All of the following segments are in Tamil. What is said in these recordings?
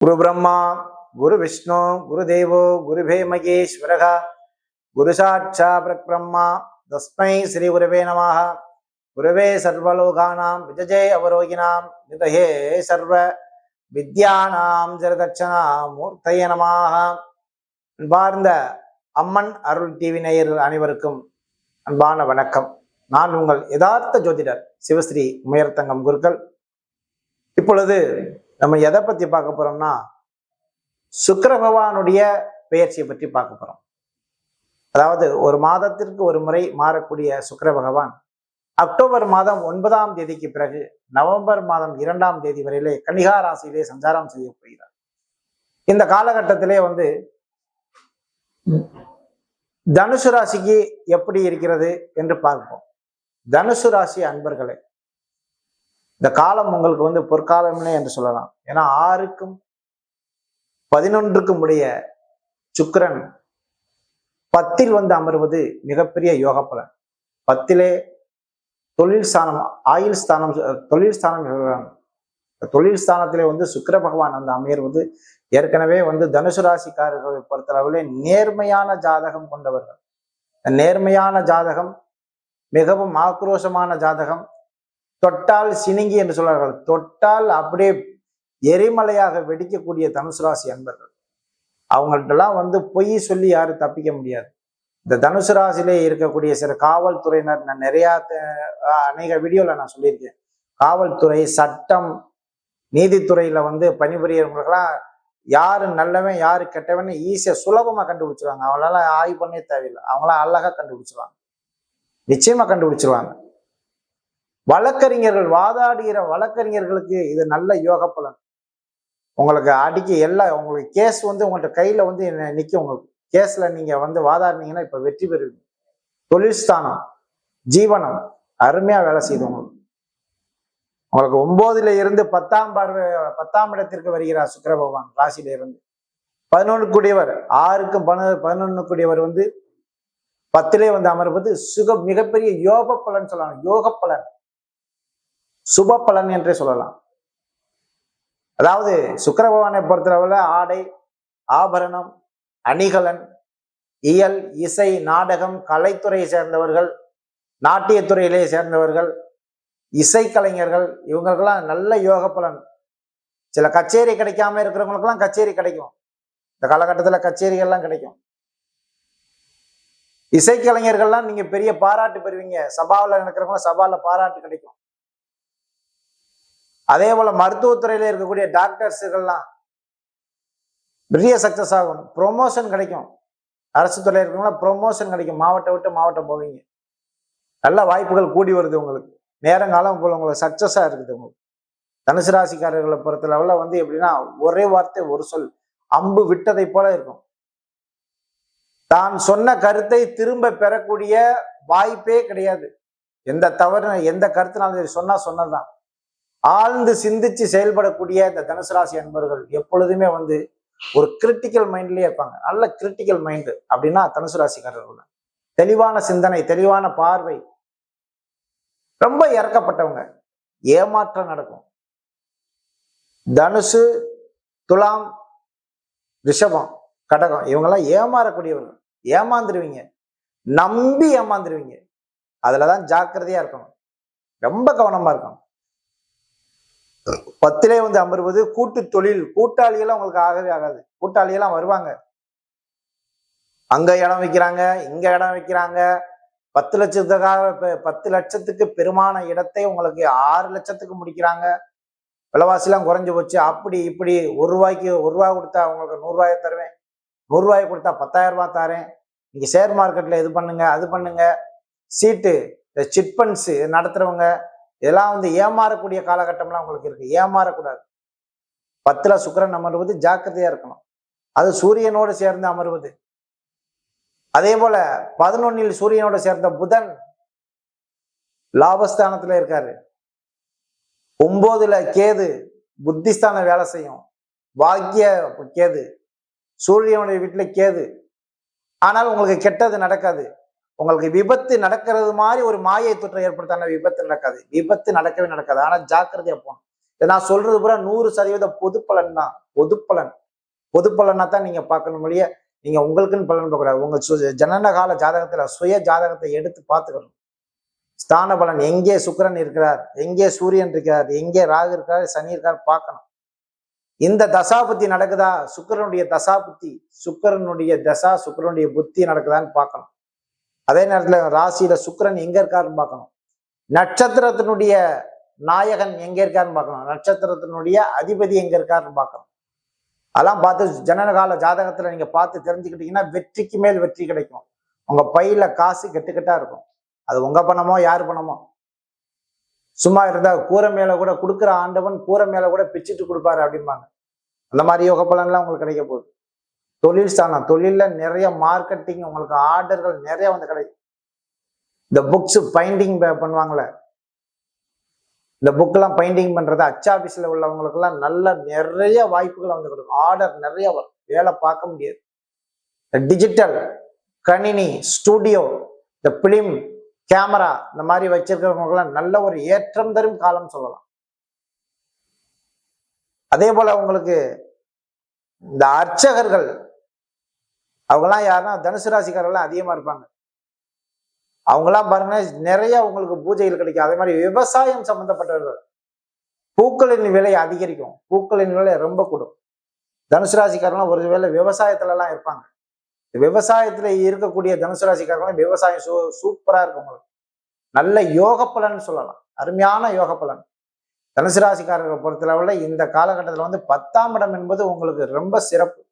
குரு பிரம்மா குரு விஷ்ணு குரு தேவோ குருவே மகேஸ்வரக குரு சாட்சா பிரம்மா தஸ்மை ஸ்ரீ குருவே நமாக குருவே சர்வலோகானாம் விஜஜே அவரோகினாம் விதஹே சர்வ வித்யானாம் ஜரதட்சணா மூர்த்தய நமாக அன்பார்ந்த அம்மன் அருள் டிவி நேயர்கள் அனைவருக்கும் அன்பான வணக்கம். நான் உங்கள் யதார்த்த ஜோதிடர் சிவஸ்ரீ முயர்த்தங்கம் குருக்கள். இப்பொழுது நம்ம எதை பத்தி பார்க்க போறோம்னா சுக்கர பகவானுடைய பெயர்ச்சியை பற்றி பார்க்க போறோம். அதாவது ஒரு மாதத்திற்கு ஒரு முறை மாறக்கூடிய சுக்கர பகவான் அக்டோபர் மாதம் ஒன்பதாம் தேதிக்கு பிறகு நவம்பர் மாதம் இரண்டாம் தேதி வரையிலே கன்னிகா ராசியிலே சஞ்சாரம் செய்ய போகிறார். இந்த காலகட்டத்திலே வந்து தனுசு ராசிக்கு எப்படி இருக்கிறது என்று பார்ப்போம். தனுசு ராசி அன்பர்களே இந்த காலம் உங்களுக்கு வந்து பொற்காலம்னே என்று சொல்லலாம். ஏன்னா ஆறுக்கும் பதினொன்றுக்கும் உடைய சுக்கிரன் பத்தில் வந்து அமர்வது மிகப்பெரிய யோக பலன் பத்திலே தொழில் ஸ்தானம் ஆயுள் ஸ்தானம் தொழில் ஸ்தானம் சொல்றாங்க. தொழில் ஸ்தானத்திலே வந்து சுக்கிர பகவான் அந்த அமர்வது ஏற்கனவே வந்து தனுசு ராசிக்காரர்களை பொறுத்தளவிலே நேர்மையான ஜாதகம் கொண்டவர்கள். நேர்மையான ஜாதகம் மிகவும் ஆக்ரோஷமான ஜாதகம். தொட்டால் சினுங்கி என்று சொல்வார்கள். தொட்டால் அப்படியே எரிமலையாக வெடிக்கக்கூடிய தனுசு ராசி அன்பர்கள். அவங்கள்ட்டெல்லாம் வந்து பொய் சொல்லி யாரும் தப்பிக்க முடியாது. இந்த தனுசு ராசிலே இருக்கக்கூடிய சில காவல்துறையினர் நான் நிறையா அநேக வீடியோவில் நான் சொல்லியிருக்கேன். காவல்துறை சட்டம் நீதித்துறையில் வந்து பணிபுரியவங்களுக்கெல்லாம் யாரு நல்லவன் யாரு கெட்டவன் ஈஸியாக சுலபமாக கண்டுபிடிச்சிருவாங்க. அவங்களால ஆய்வு பண்ணே தேவையில்லை. அவங்களாம் அழகாக கண்டுபிடிச்சிருவாங்க. நிச்சயமாக கண்டுபிடிச்சிருவாங்க. வழக்கறிஞர்கள் வாதாடுகிற வழக்கறிஞர்களுக்கு இது நல்ல யோக பலன் உங்களுக்கு அடிக்க எல்லா உங்களுக்கு கேஸ் வந்து உங்கள்கிட்ட கையில வந்து நிற்கும் உங்களுக்கு. கேஸ்ல நீங்க வந்து வாதாடினீங்கன்னா இப்ப வெற்றி பெறுவீங்க. தொழில் ஸ்தானம் ஜீவனம் அருமையா வேலை செய்யுது உங்களுக்கு. உங்களுக்கு ஒன்பதுல இருந்து பத்தாம் பார்வை பத்தாம் இடத்திற்கு வருகிறார் சுக்கர பகவான் ராசியில இருந்து. பதினொன்று கூடியவர் ஆறுக்கும் பன பதினொன்று கூடியவர் வந்து பத்திலே வந்து அமர்வது சுக மிகப்பெரிய யோக பலன் சொல்லலாம். யோக பலன் சுப பலன் என்றே சொல்லலாம். அதாவது சுக்கர பகவானை பொறுத்தளவில் ஆடை ஆபரணம் அணிகலன் இயல் இசை நாடகம் கலைத்துறையை சேர்ந்தவர்கள் நாட்டியத்துறையிலே சேர்ந்தவர்கள் இசைக்கலைஞர்கள் இவங்களுக்கெல்லாம் நல்ல யோக பலன் சில கச்சேரி கிடைக்காம இருக்கிறவங்களுக்கெல்லாம் கச்சேரி கிடைக்கும். இந்த காலகட்டத்தில் கச்சேரிகள்லாம் கிடைக்கும். இசைக்கலைஞர்கள்லாம் நீங்கள் பெரிய பாராட்டு பெறுவீங்க. சபாவில் நடக்கிறவங்க சபாவில் பாராட்டு கிடைக்கும். அதே போல மருத்துவத்துறையில இருக்கக்கூடிய டாக்டர்ஸுகள்லாம் பெரிய சக்சஸ் ஆகும் ப்ரொமோஷன் கிடைக்கும். அரசு துறையில் இருக்கவங்களாம் ப்ரொமோஷன் கிடைக்கும். மாவட்டம் விட்டு மாவட்டம் போவீங்க. நல்ல வாய்ப்புகள் கூடி வருது உங்களுக்கு. நேரங்காலம் போல உங்களுக்கு சக்சஸா இருக்குது உங்களுக்கு. தனுசு ராசிக்காரர்களை பொறுத்தளவுல வந்து எப்படின்னா ஒரே வார்த்தை ஒரு சொல். அம்பு விட்டதை போல இருக்கும். தான் சொன்ன கருத்தை திரும்ப பெறக்கூடிய வாய்ப்பே கிடையாது. எந்த தவறு எந்த கருத்துனாலும் சரி சொன்னா சொன்னதுதான். ஆழ்ந்து சிந்திச்சு செயல்படக்கூடிய இந்த தனுசு ராசி அன்பர்கள் எப்பொழுதுமே வந்து ஒரு கிரிட்டிக்கல் மைண்ட்லயே இருப்பாங்க. நல்ல கிரிட்டிக்கல் மைண்டு அப்படின்னா தனுசு ராசிக்காரர்கள் தெளிவான சிந்தனை தெளிவான பார்வை. ரொம்ப இறக்கப்பட்டவங்க. ஏமாற்றம் நடக்கும். தனுசு துலாம் ரிஷபம் கடகம் இவங்கெல்லாம் ஏமாறக்கூடியவர்கள் ஏமாந்துருவீங்க. நம்பி ஏமாந்துருவீங்க. அதுலதான் ஜாக்கிரதையா இருக்கணும். ரொம்ப கவனமா இருக்கணும். பத்திலே வந்து அமர்வது கூட்டு தொழில். கூட்டாளியெல்லாம் உங்களுக்கு ஆகவே ஆகாது. கூட்டாளியெல்லாம் வருவாங்க. அங்க இடம் வைக்கிறாங்க இங்க இடம் வைக்கிறாங்க. பத்து லட்சத்துக்காக பத்து லட்சத்துக்கு பெருமான இடத்தை உங்களுக்கு ஆறு லட்சத்துக்கு முடிக்கிறாங்க. விலைவாசிலாம் குறைஞ்சு போச்சு. அப்படி இப்படி ஒரு ரூபாய்க்கு ஒரு ரூபாய் கொடுத்தா உங்களுக்கு நூறுரூவாயை தருவேன். நூறுரூவாய் கொடுத்தா பத்தாயிரம் ரூபாய் தரேன். நீங்க ஷேர் மார்க்கெட்ல இது பண்ணுங்க அது பண்ணுங்க. சீட்டு இந்த சிட் நடத்துறவங்க இதெல்லாம் வந்து ஏமாறக்கூடிய காலகட்டம்லாம் உங்களுக்கு இருக்கு. ஏமாறக்கூடாது. பத்துல சுக்கிரன் அமர்வது ஜாக்கிரதையா இருக்கணும். அது சூரியனோடு சேர்ந்து அமர்வது. அதே போல பதினொன்னில் சூரியனோடு சேர்ந்த புதன் லாபஸ்தானத்துல இருக்காரு. ஒன்பதுல கேது புத்திஸ்தான வேலை செய்யும். பாக்கிய கேது. சூரியனுடைய வீட்டுல கேது. ஆனால் உங்களுக்கு கெட்டது நடக்காது. உங்களுக்கு விபத்து நடக்கிறது மாதிரி ஒரு மாயை தொற்றை ஏற்படுத்தான விபத்து நடக்காது. விபத்து நடக்கவே நடக்காது. ஆனா ஜாக்கிரதையா போகணும். இதை நான் சொல்றது பூரா நூறு சதவீத பொது பலன் தான். பொது பலன் பொது பலனா தான் நீங்க பார்க்கணும் மொழிய நீங்க உங்களுக்குன்னு பலன் பார்க்கக்கூடாது. உங்க சு- ஜனன கால ஜாதகத்துல சுய ஜாதகத்தை எடுத்து பார்த்துக்கணும். ஸ்தான பலன். எங்கே சுக்கிரன் இருக்கிறார்? எங்கே சூரியன் இருக்கிறார்? எங்கே ராகு இருக்கிறார்? சனி இருக்கார் பார்க்கணும். இந்த தசாபுத்தி நடக்குதா? சுக்கிரனுடைய தசாபுத்தி சுக்கிரனுடைய தசா சுக்கிரனுடைய புத்தி நடக்குதான்னு பார்க்கணும். அதே நேரத்தில் ராசியில சுக்கிரன் எங்க இருக்காருன்னு பார்க்கணும். நட்சத்திரத்தினுடைய நாயகன் எங்க இருக்காருன்னு பார்க்கணும். நட்சத்திரத்தினுடைய அதிபதி எங்க இருக்காருன்னு பார்க்கணும். அதெல்லாம் பார்த்து ஜனனகால ஜாதகத்துல நீங்க பார்த்து தெரிஞ்சுக்கிட்டீங்கன்னா வெற்றிக்கு மேல் வெற்றி கிடைக்கும். உங்க பையில காசு கெட்டுக்கிட்டா இருக்கும். அது உங்க பணமோ யார் பணமோ. சும்மா இருந்தா கூரை மேல கூட கொடுக்குற ஆண்டவன் கூரை மேல கூட பிச்சுட்டு கொடுப்பாரு அப்படிம்பாங்க. அந்த மாதிரி யோக பலன்லாம் உங்களுக்கு கிடைக்க போகுது. தொழில் ஸ்தானம் தொழிலில் நிறைய மார்க்கெட்டிங் உங்களுக்கு ஆர்டர்கள் நிறைய வந்து கிடைக்கும். இந்த புக்ஸ் பைண்டிங் பண்ணுவாங்கல்ல இந்த புக்கெல்லாம் பைண்டிங் பண்ணுறது அச்சாபீஸில் உள்ளவங்களுக்கெல்லாம் நல்ல நிறைய வாய்ப்புகள் வந்து கொடுக்கும். ஆர்டர் நிறைய வரும். வேலை பார்க்க முடியாது. டிஜிட்டல் கணினி ஸ்டூடியோ இந்த பிலிம் கேமரா இந்த மாதிரி வச்சிருக்கிறவங்களுக்கெல்லாம் நல்ல ஒரு ஏற்றம் தரும் காலம் சொல்லலாம். அதே போல் உங்களுக்கு இந்த அர்ச்சகர்கள் அவங்கெல்லாம் யாருன்னா தனுசு ராசிக்காரர்கள்லாம் அதிகமா இருப்பாங்க. அவங்கெல்லாம் பாருங்க நிறைய உங்களுக்கு பூஜைகள் கிடைக்கும். அதே மாதிரி விவசாயம் சம்மந்தப்பட்டவர்கள் பூக்களின் விலை அதிகரிக்கும். பூக்களின் விலை ரொம்ப கூடும். தனுசு ராசிக்காரங்களாம் ஒரு வேளை விவசாயத்துல எல்லாம் இருப்பாங்க. விவசாயத்துல இருக்கக்கூடிய தனுசு ராசிக்காரங்களாம் விவசாயம் சூ சூப்பரா இருக்கும் உங்களுக்கு. நல்ல யோக பலன் சொல்லலாம். அருமையான யோக பலன் தனுசு ராசிக்காரர்களை பொறுத்தளவில் இந்த காலகட்டத்தில் வந்து பத்தாம் இடம் என்பது உங்களுக்கு ரொம்ப சிறப்பு.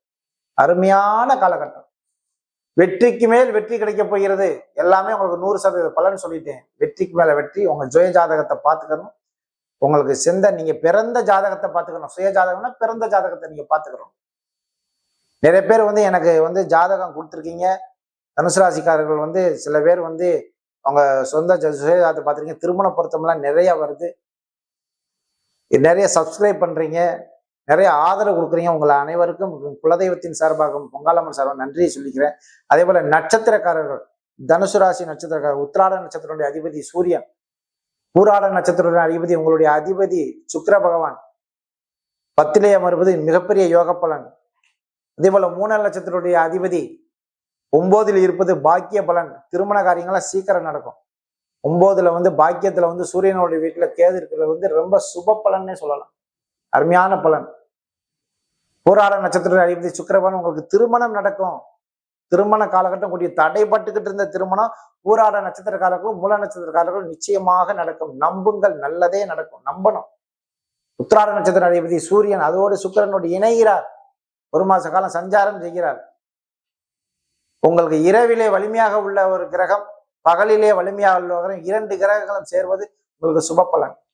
அருமையான காலகட்டம். வெற்றிக்கு மேல் வெற்றி கிடைக்க போகிறது. எல்லாமே உங்களுக்கு நூறு சதவீத பலன் சொல்லிட்டேன். வெற்றிக்கு மேல வெற்றி உங்க ஜெய ஜாதகத்தை பார்த்துக்கணும். உங்களுக்கு சிந்த நீங்க பிறந்த ஜாதகத்தை பார்த்துக்கணும். சுய ஜாதகம்னா பிறந்த ஜாதகத்தை நீங்க பார்த்துக்கணும். நிறைய பேர் வந்து எனக்கு வந்து ஜாதகம் கொடுத்துருக்கீங்க. தனுசு ராசிக்காரர்கள் வந்து சில பேர் வந்து அவங்க சொந்த ஜ- சுய ஜாதகத்தை பார்த்துருக்கீங்க. திருமண பொருத்தம்லாம் நிறைய வருது. நிறைய சப்ஸ்கிரைப் பண்றீங்க. நிறைய ஆதரவு கொடுக்குறீங்க. உங்களை அனைவருக்கும் குலதெய்வத்தின் சார்பாக பொங்காலம்மன் சார்பாக நன்றியை சொல்லிக்கிறேன். அதே போல நட்சத்திரக்காரர்கள் தனுசு ராசி நட்சத்திரக்காரர் உத்திராட நட்சத்திரனுடைய அதிபதி சூரியன். பூராட நட்சத்திரத்தின் அதிபதி உங்களுடைய அதிபதி சுக்கர பகவான். பத்திலே அமர்வது மிகப்பெரிய யோக பலன். அதே போல மூணாம் நட்சத்திரத்துடைய அதிபதி ஒன்பதில் இருப்பது பாக்கிய பலன். திருமண காரியங்கள்லாம் சீக்கிரம் நடக்கும். ஒன்பதுல வந்து பாக்கியத்துல வந்து சூரியனுடைய வீட்டுல கேது இருக்கிறது வந்து ரொம்ப சுப பலன்னே சொல்லலாம். அருமையான பலன். போராட நட்சத்திர அதிபதி சுக்கிரவன் உங்களுக்கு திருமணம் நடக்கும். திருமண காலகட்டம் கூடிய தடைப்பட்டுக்கிட்டு இருந்த திருமணம் பூராட காலங்களும் மூல நட்சத்திர காலங்களும் நிச்சயமாக நடக்கும். நம்புங்கள் நல்லதே நடக்கும். நம்பணும். உத்திராட நட்சத்திர அதிபதி சூரியன் அதோடு சுக்கிரனோடு இணைகிறார். ஒரு மாச காலம் சஞ்சாரம் செய்கிறார். உங்களுக்கு இரவிலே வலிமையாக உள்ள ஒரு கிரகம் பகலிலே வலிமையாக உள்ள கிரகம். இரண்டு கிரகங்களும் சேர்வது உங்களுக்கு சுப பலன்.